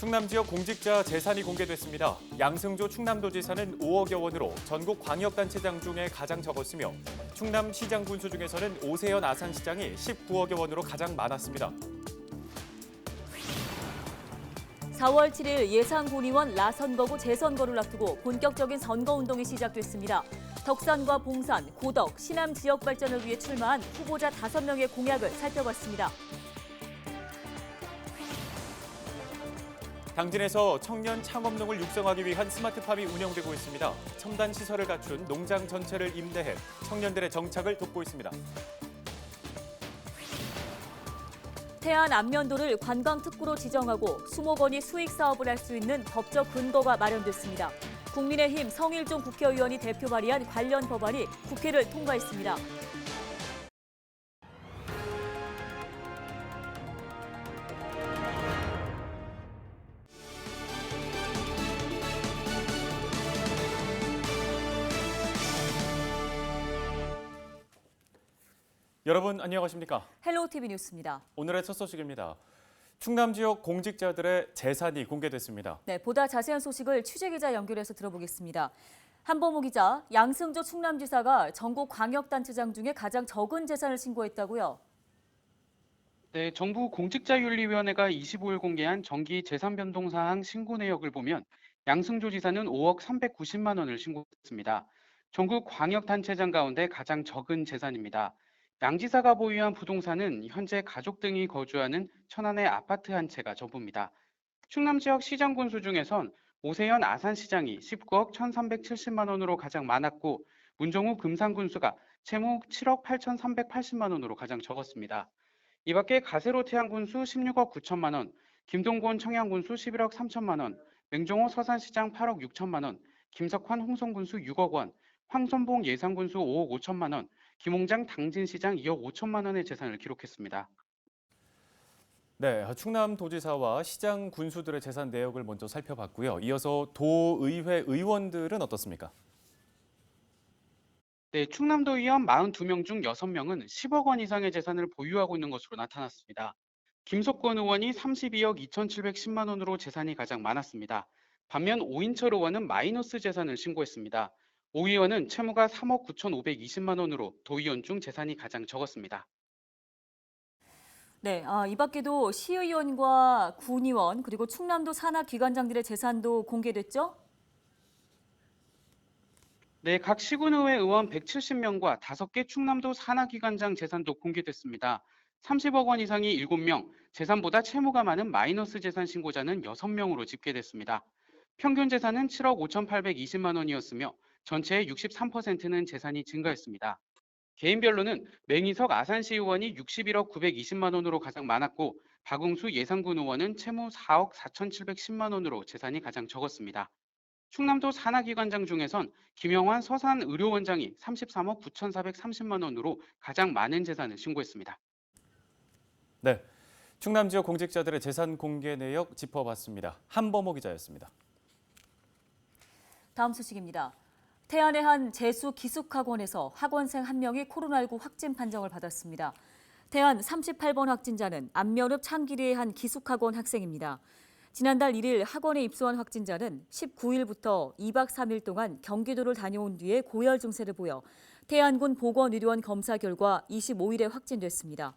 충남 지역 공직자 재산이 공개됐습니다. 양승조 충남도지사는 5억여 원으로 전국 광역단체장 중에 가장 적었으며 충남시장 군수 중에서는 오세연 아산시장이 19억여 원으로 가장 많았습니다. 4월 7일 예상군의원 라선거구 재선거를 앞두고 본격적인 선거운동이 시작됐습니다. 덕산과 봉산, 고덕, 시남 지역 발전을 위해 출마한 후보자 5명의 공약을 살펴봤습니다. 당진에서 청년 창업농을 육성하기 위한 스마트팜이 운영되고 있습니다. 첨단 시설을 갖춘 농장 전체를 임대해 청년들의 정착을 돕고 있습니다. 태안 안면도를 관광특구로 지정하고 수목원이 수익 사업을 할 수 있는 법적 근거가 마련됐습니다. 국민의힘 성일종 국회의원이 대표 발의한 관련 법안이 국회를 통과했습니다. 여러분 안녕하십니까? 헬로우 TV 뉴스입니다. 오늘의 첫 소식입니다. 충남 지역 공직자들의 재산이 공개됐습니다. 네, 보다 자세한 소식을 취재 기자 연결해서 들어보겠습니다. 한범호 기자, 양승조 충남지사가 전국 광역단체장 중에 가장 적은 재산을 신고했다고요? 네, 정부 공직자윤리위원회가 25일 공개한 정기 재산 변동 사항 신고 내역을 보면 양승조 지사는 5억 390만 원을 신고했습니다. 전국 광역단체장 가운데 가장 적은 재산입니다. 양 지사가 보유한 부동산은 현재 가족 등이 거주하는 천안의 아파트 한 채가 전부입니다. 충남 지역 시장 군수 중에선 오세연 아산시장이 19억 1,370만 원으로 가장 많았고 문정우 금산 군수가 채무 7억 8,380만 원으로 가장 적었습니다. 이 밖에 가세로 태양 군수 16억 9천만 원, 김동곤 청양 군수 11억 3천만 원, 맹종호 서산시장 8억 6천만 원, 김석환 홍성 군수 6억 원, 황선봉 예산 군수 5억 5천만 원, 김홍장 당진시장 2억 5천만 원의 재산을 기록했습니다. 네, 충남도지사와 시장 군수들의 재산 내역을 먼저 살펴봤고요. 이어서 도의회 의원들은 어떻습니까? 네, 충남도 의원 42명 중 6명은 10억 원 이상의 재산을 보유하고 있는 것으로 나타났습니다. 김석권 의원이 32억 2,710만 원으로 재산이 가장 많았습니다. 반면 오인철 의원은 마이너스 재산을 신고했습니다. 오 의원은 채무가 3억 9,520만 원으로 도의원 중 재산이 가장 적었습니다. 네, 아, 이 밖에도 시의원과 군의원 그리고 충남도 산하 기관장들의 재산도 공개됐죠? 네, 각 시군의회 의원 170명과 5개 충남도 산하기관장 재산도 공개됐습니다. 30억 원 이상이 7명, 재산보다 채무가 많은 마이너스 재산 신고자는 6명으로 집계됐습니다. 평균 재산은 7억 5,820만 원이었으며 전체의 63%는 재산이 증가했습니다. 개인별로는 맹희석 아산시 의원이 61억 920만 원으로 가장 많았고 박웅수 예산군 의원은 채무 4억 4,710만 원으로 재산이 가장 적었습니다. 충남도 산하기관장 중에선 김영환 서산의료원장이 33억 9,430만 원으로 가장 많은 재산을 신고했습니다. 네, 충남 지역 공직자들의 재산 공개 내역 짚어봤습니다. 한범호 기자였습니다. 다음 소식입니다. 태안의 한 재수 기숙학원에서 학원생 한 명이 코로나19 확진 판정을 받았습니다. 태안 38번 확진자는 안면읍 창기리의 한 기숙학원 학생입니다. 지난달 1일 학원에 입소한 확진자는 19일부터 2박 3일 동안 경기도를 다녀온 뒤에 고열 증세를 보여 태안군 보건의료원 검사 결과 25일에 확진됐습니다.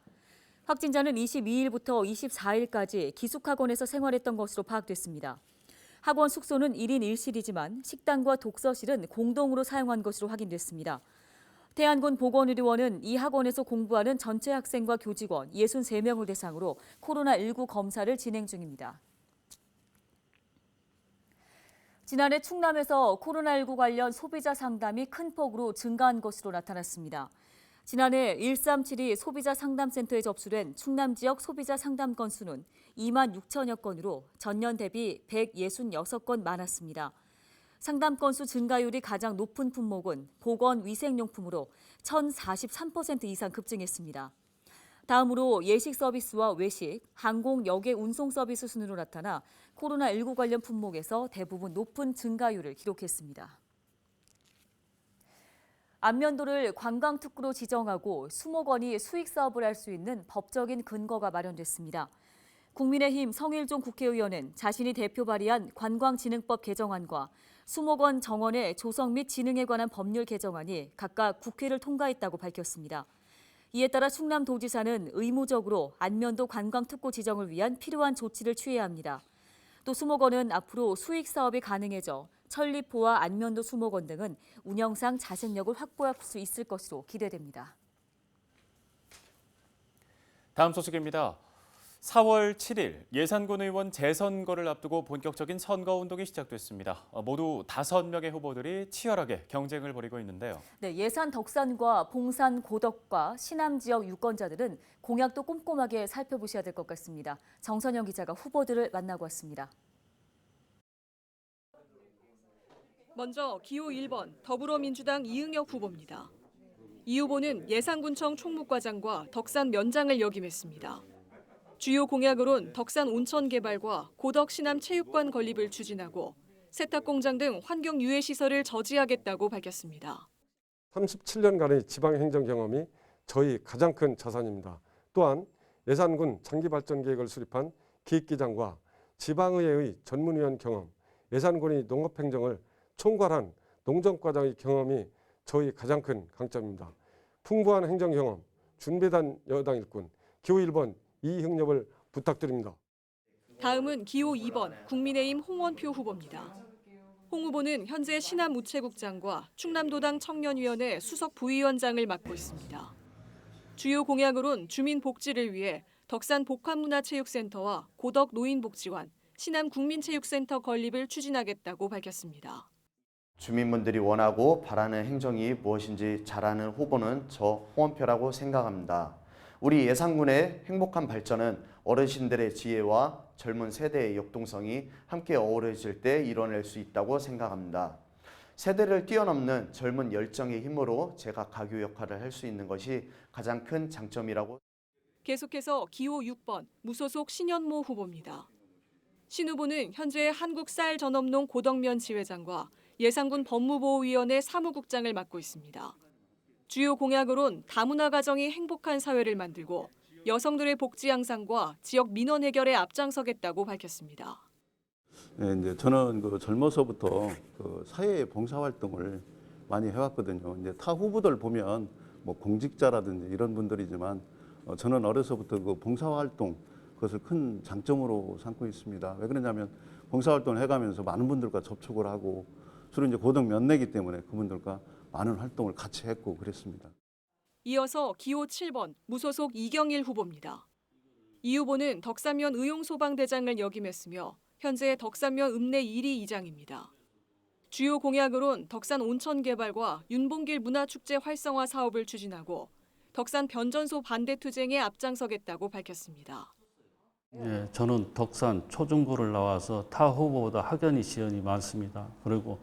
확진자는 22일부터 24일까지 기숙학원에서 생활했던 것으로 파악됐습니다. 학원 숙소는 1인 1실이지만 식당과 독서실은 공동으로 사용한 것으로 확인됐습니다. 태안군 보건의료원은 이 학원에서 공부하는 전체 학생과 교직원 63명을 대상으로 코로나19 검사를 진행 중입니다. 지난해 충남에서 코로나19 관련 소비자 상담이 큰 폭으로 증가한 것으로 나타났습니다. 지난해 1372 소비자 상담센터에 접수된 충남 지역 소비자 상담 건수는 2만 6천여 건으로 전년 대비 166건 많았습니다. 상담 건수 증가율이 가장 높은 품목은 보건 위생용품으로 1,043% 이상 급증했습니다. 다음으로 예식 서비스와 외식, 항공, 여객 운송 서비스 순으로 나타나 코로나19 관련 품목에서 대부분 높은 증가율을 기록했습니다. 안면도를 관광특구로 지정하고 수목원이 수익 사업을 할 수 있는 법적인 근거가 마련됐습니다. 국민의힘 성일종 국회의원은 자신이 대표 발의한 관광진흥법 개정안과 수목원 정원의 조성 및 진흥에 관한 법률 개정안이 각각 국회를 통과했다고 밝혔습니다. 이에 따라 충남도지사는 의무적으로 안면도 관광특구 지정을 위한 필요한 조치를 취해야 합니다. 또 수목원은 앞으로 수익 사업이 가능해져 천리포와 안면도 수목원 등은 운영상 자생력을 확보할 수 있을 것으로 기대됩니다. 다음 소식입니다. 4월 7일 예산군 의원 재선거를 앞두고 본격적인 선거 운동이 시작됐습니다. 어, 모두 5명의 후보들이 치열하게 경쟁을 벌이고 있는데요. 네, 예산 덕산과 봉산 고덕과 신암 지역 유권자들은 공약도 꼼꼼하게 살펴보셔야 될 것 같습니다. 정선영 기자가 후보들을 만나고 왔습니다. 먼저 기호 1번 더불어민주당 이응혁 후보입니다. 이 후보는 예산군청 총무과장과 덕산 면장을 역임했습니다. 주요 공약으론 덕산 온천 개발과 고덕 신암 체육관 건립을 추진하고 세탁 공장 등 환경 유해 시설을 저지하겠다고 밝혔습니다. 37년간의 지방 행정 경험이 저희 가장 큰 자산입니다. 또한 예산군 장기 발전 계획을 수립한 기획기장과 지방의회의 전문위원 경험, 예산군의 농업 행정을 총괄한 농정과장의 경험이 저희 가장 큰 강점입니다. 풍부한 행정 경험, 준비단 여당 일꾼, 기호 1번 이흥엽을 부탁드립니다. 다음은 기호 2번 국민의힘 홍원표 후보입니다. 홍 후보는 현재 신암 우체국장과 충남도당 청년위원회 수석 부위원장을 맡고 있습니다. 주요 공약으론 주민 복지를 위해 덕산 복합문화체육센터와 고덕 노인복지관, 신암 국민체육센터 건립을 추진하겠다고 밝혔습니다. 주민분들이 원하고 바라는 행정이 무엇인지 잘 아는 후보는 저 홍원표라고 생각합니다. 우리 예산군의 행복한 발전은 어르신들의 지혜와 젊은 세대의 역동성이 함께 어우러질 때 이뤄낼 수 있다고 생각합니다. 세대를 뛰어넘는 젊은 열정의 힘으로 제가 가교 역할을 할 수 있는 것이 가장 큰 장점이라고 계속해서 기호 6번 무소속 신현모 후보입니다. 신 후보는 현재 한국쌀 전업농 고덕면 지회장과 예산군 법무보호위원회 사무국장을 맡고 있습니다. 주요 공약으론 다문화 가정이 행복한 사회를 만들고 여성들의 복지 향상과 지역 민원 해결에 앞장서겠다고 밝혔습니다. 네, 이제 저는 그 젊어서부터 그 사회 봉사 활동을 많이 해왔거든요. 이제 타 후보들 보면 뭐 공직자라든지 이런 분들이지만 어, 저는 어려서부터 그 봉사 활동 그것을 큰 장점으로 삼고 있습니다. 왜 그러냐면 봉사 활동을 해가면서 많은 분들과 접촉을 하고 주로 이제 고등 면내기 때문에 그분들과 많은 활동을 같이 했고 그랬습니다. 이어서 기호 7번 무소속 이경일 후보입니다. 이 후보는 덕산면 의용소방대장을 역임했으며 현재 덕산면 읍내 1위 이장입니다. 주요 공약으론 덕산 온천 개발과 윤봉길 문화축제 활성화 사업을 추진하고 덕산 변전소 반대 투쟁에 앞장서겠다고 밝혔습니다. 예, 저는 덕산 초중고를 나와서 타 후보보다 학연이 지연이 많습니다. 그리고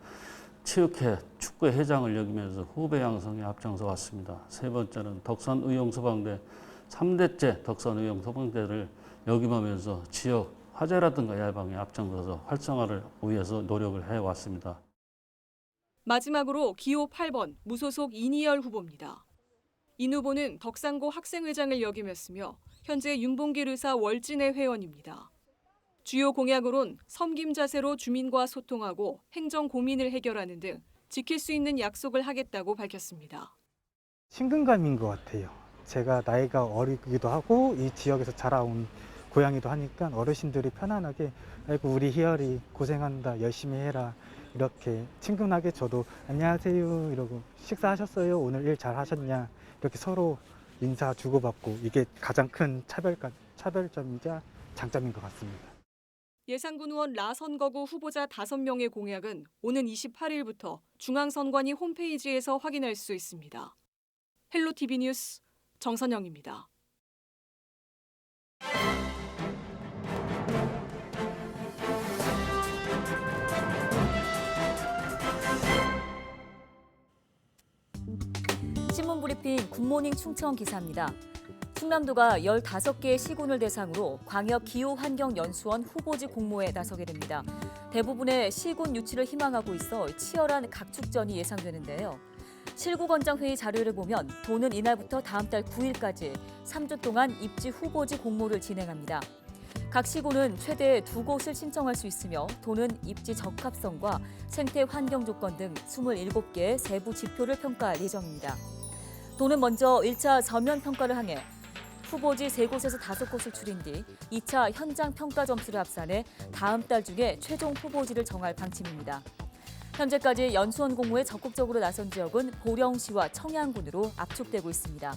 체육회 축구 회장을 역이면서 후배 양성에 앞장서 왔습니다. 세 번째는 덕산 의용소방대 3대째 덕산 의용소방대를 역임하면서 지역 화재라든가 예방에 앞장서서 활성화를 위해서 노력을 해왔습니다. 마지막으로 기호 8번 무소속 이니열 후보입니다. 인 후보는 덕산고 학생회장을 역임했으며 현재 윤봉길 의사 월진회 회원입니다. 주요 공약으론 섬김 자세로 주민과 소통하고 행정 고민을 해결하는 등 지킬 수 있는 약속을 하겠다고 밝혔습니다. 친근감인 것 같아요. 제가 나이가 어리기도 하고 이 지역에서 자라온 고양이도 하니까 어르신들이 편안하게 아이고 우리 희열이 고생한다 열심히 해라 이렇게 친근하게 저도 안녕하세요 이러고 식사하셨어요 오늘 일 잘 하셨냐 이렇게 서로 인사 주고받고 이게 가장 큰 차별감 차별점이자 장점인 것 같습니다. 예산군 의원 라 선거구 후보자 5명의 공약은 오는 28일부터 중앙선관위 홈페이지에서 확인할 수 있습니다. 헬로티비 뉴스 정선영입니다. 신문 브리핑 굿모닝 충청 기사입니다. 충남도가 15개의 시군을 대상으로 광역 기후 환경 연수원 후보지 공모에 나서게 됩니다. 대부분의 시군 유치를 희망하고 있어 치열한 각축전이 예상되는데요. 실구건장 회의 자료를 보면 도는 이날부터 다음 달 9일까지 3주 동안 입지 후보지 공모를 진행합니다. 각 시군은 최대 두 곳을 신청할 수 있으며 도는 입지 적합성과 생태 환경 조건 등 27개의 세부 지표를 평가할 예정입니다. 도는 먼저 1차 전면 평가를 항해 후보지 3곳에서 5곳을 추린 뒤 2차 현장 평가 점수를 합산해 다음 달 중에 최종 후보지를 정할 방침입니다. 현재까지 연수원 공모에 적극적으로 나선 지역은 보령시와 청양군으로 압축되고 있습니다.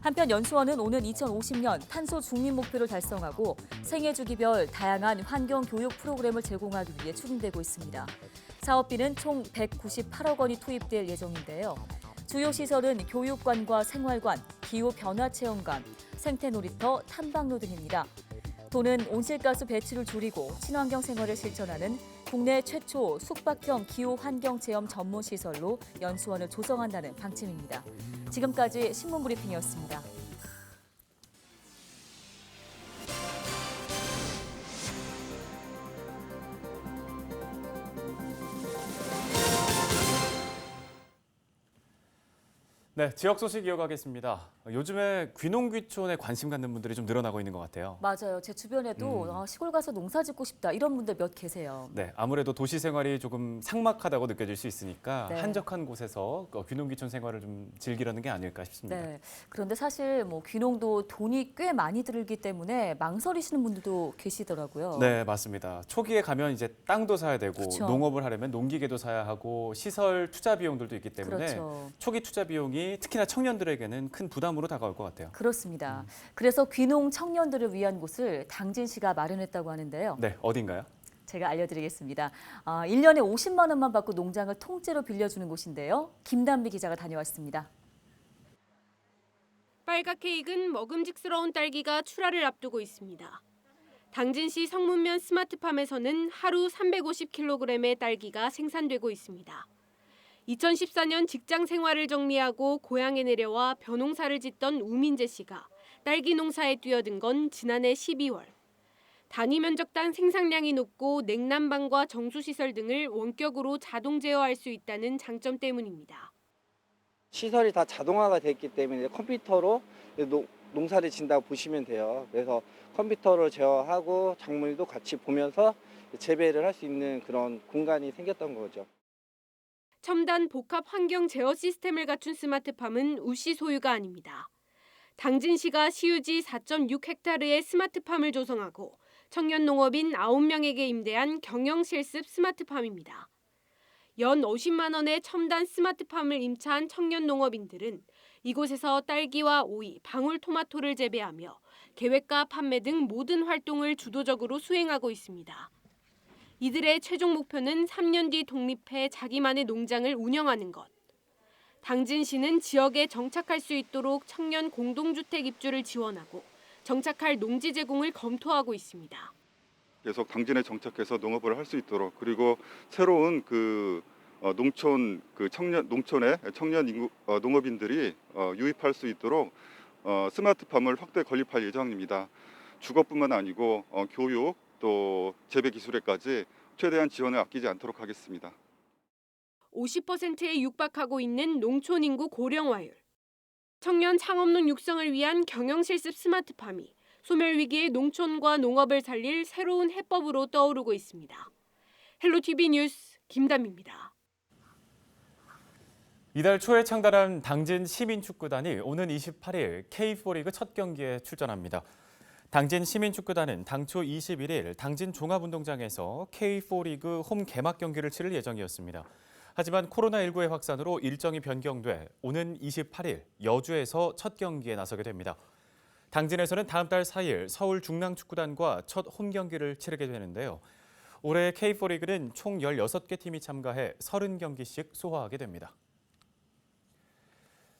한편 연수원은 오는 2050년 탄소 중립 목표를 달성하고 생애 주기별 다양한 환경 교육 프로그램을 제공하기 위해 추진되고 있습니다. 사업비는 총 198억 원이 투입될 예정인데요. 주요 시설은 교육관과 생활관, 기후 변화 체험관, 생태 놀이터, 탐방로 등입니다. 도는 온실가스 배출을 줄이고 친환경 생활을 실천하는 국내 최초 숙박형 기후 환경 체험 전문 시설로 연수원을 조성한다는 방침입니다. 지금까지 신문 브리핑이었습니다. 네, 지역 소식 이어가겠습니다. 요즘에 귀농귀촌에 관심 갖는 분들이 좀 늘어나고 있는 것 같아요. 맞아요. 제 주변에도 음. 아, 시골 가서 농사 짓고 싶다 이런 분들 몇 계세요. 네, 아무래도 도시 생활이 조금 삭막하다고 느껴질 수 있으니까 네. 한적한 곳에서 그 귀농귀촌 생활을 좀 즐기려는 게 아닐까 싶습니다. 네. 그런데 사실 뭐 귀농도 돈이 꽤 많이 들기 때문에 망설이시는 분들도 계시더라고요. 네, 맞습니다. 초기에 가면 이제 땅도 사야 되고 그쵸. 농업을 하려면 농기계도 사야 하고 시설 투자 비용들도 있기 때문에 그렇죠. 초기 투자 비용이 특히나 청년들에게는 큰 부담으로 다가올 것 같아요. 그렇습니다. 그래서 귀농 청년들을 위한 곳을 당진시가 마련했다고 하는데요. 네, 어딘가요? 제가 알려드리겠습니다. 아, 1년에 50만 원만 받고 농장을 통째로 빌려주는 곳인데요. 김단비 기자가 다녀왔습니다. 빨갛게 익은 먹음직스러운 딸기가 출하를 앞두고 있습니다. 당진시 성문면 스마트팜에서는 하루 350kg의 딸기가 생산되고 있습니다. 2014년 직장 생활을 정리하고 고향에 내려와 벼농사를 짓던 우민재 씨가 딸기 농사에 뛰어든 건 지난해 12월. 단위 면적당 생산량이 높고 냉난방과 정수시설 등을 원격으로 자동 제어할 수 있다는 장점 때문입니다. 시설이 다 자동화가 됐기 때문에 컴퓨터로 농- 농사를 진다고 보시면 돼요. 그래서 컴퓨터로 제어하고 작물도 같이 보면서 재배를 할 수 있는 그런 공간이 생겼던 거죠. 첨단 복합 환경 제어 시스템을 갖춘 스마트팜은 우씨 소유가 아닙니다. 당진시가 시유지 4.6헥타르의 스마트팜을 조성하고 청년 농업인 9명에게 임대한 경영 실습 스마트팜입니다. 연 50만 원의 첨단 스마트팜을 임차한 청년 농업인들은 이곳에서 딸기와 오이, 방울토마토를 재배하며 계획과 판매 등 모든 활동을 주도적으로 수행하고 있습니다. 이들의 최종 목표는 3년 뒤 독립해 자기만의 농장을 운영하는 것. 당진시는 지역에 정착할 수 있도록 청년 공동주택 입주를 지원하고 정착할 농지 제공을 검토하고 있습니다. 계속 당진에 정착해서 농업을 할 수 있도록 그리고 새로운 그 어, 농촌 그 청년 농촌의 청년 인구, 어, 농업인들이 어, 유입할 수 있도록 어, 스마트팜을 확대 건립할 예정입니다. 주거뿐만 아니고 어, 교육 또 재배 기술에까지 최대한 지원을 아끼지 않도록 하겠습니다. 50%에 육박하고 있는 농촌 인구 고령화율. 청년 창업농 육성을 위한 경영 실습 스마트팜이 소멸 위기의 농촌과 농업을 살릴 새로운 해법으로 떠오르고 있습니다. 헬로티비 뉴스 김담입니다. 이달 초에 창단한 당진 시민축구단이 오는 28일 K4리그 첫 경기에 출전합니다. 당진 시민축구단은 당초 21일 당진 종합운동장에서 K4리그 홈 개막 경기를 치를 예정이었습니다. 하지만 코로나19의 확산으로 일정이 변경돼 오는 28일 여주에서 첫 경기에 나서게 됩니다. 당진에서는 다음 달 4일 서울 중랑축구단과 첫 홈 경기를 치르게 되는데요. 올해 K4리그는 총 16개 팀이 참가해 30경기씩 소화하게 됩니다.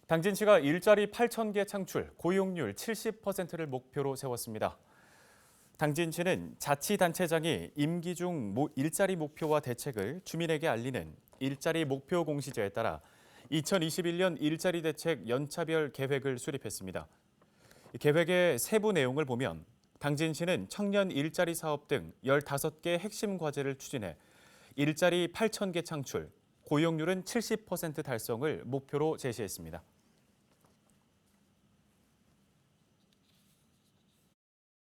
당진시가 일자리 8,000개 창출, 고용률 70%를 목표로 세웠습니다. 당진시는 자치단체장이 임기 중 모- 일자리 목표와 대책을 주민에게 알리는 일자리 목표 공시제에 따라 2021년 일자리 대책 연차별 계획을 수립했습니다. 이 계획의 세부 내용을 보면 당진시는 청년 일자리 사업 등 15개 핵심 과제를 추진해 일자리 8,000개 창출, 고용률은 70% 달성을 목표로 제시했습니다.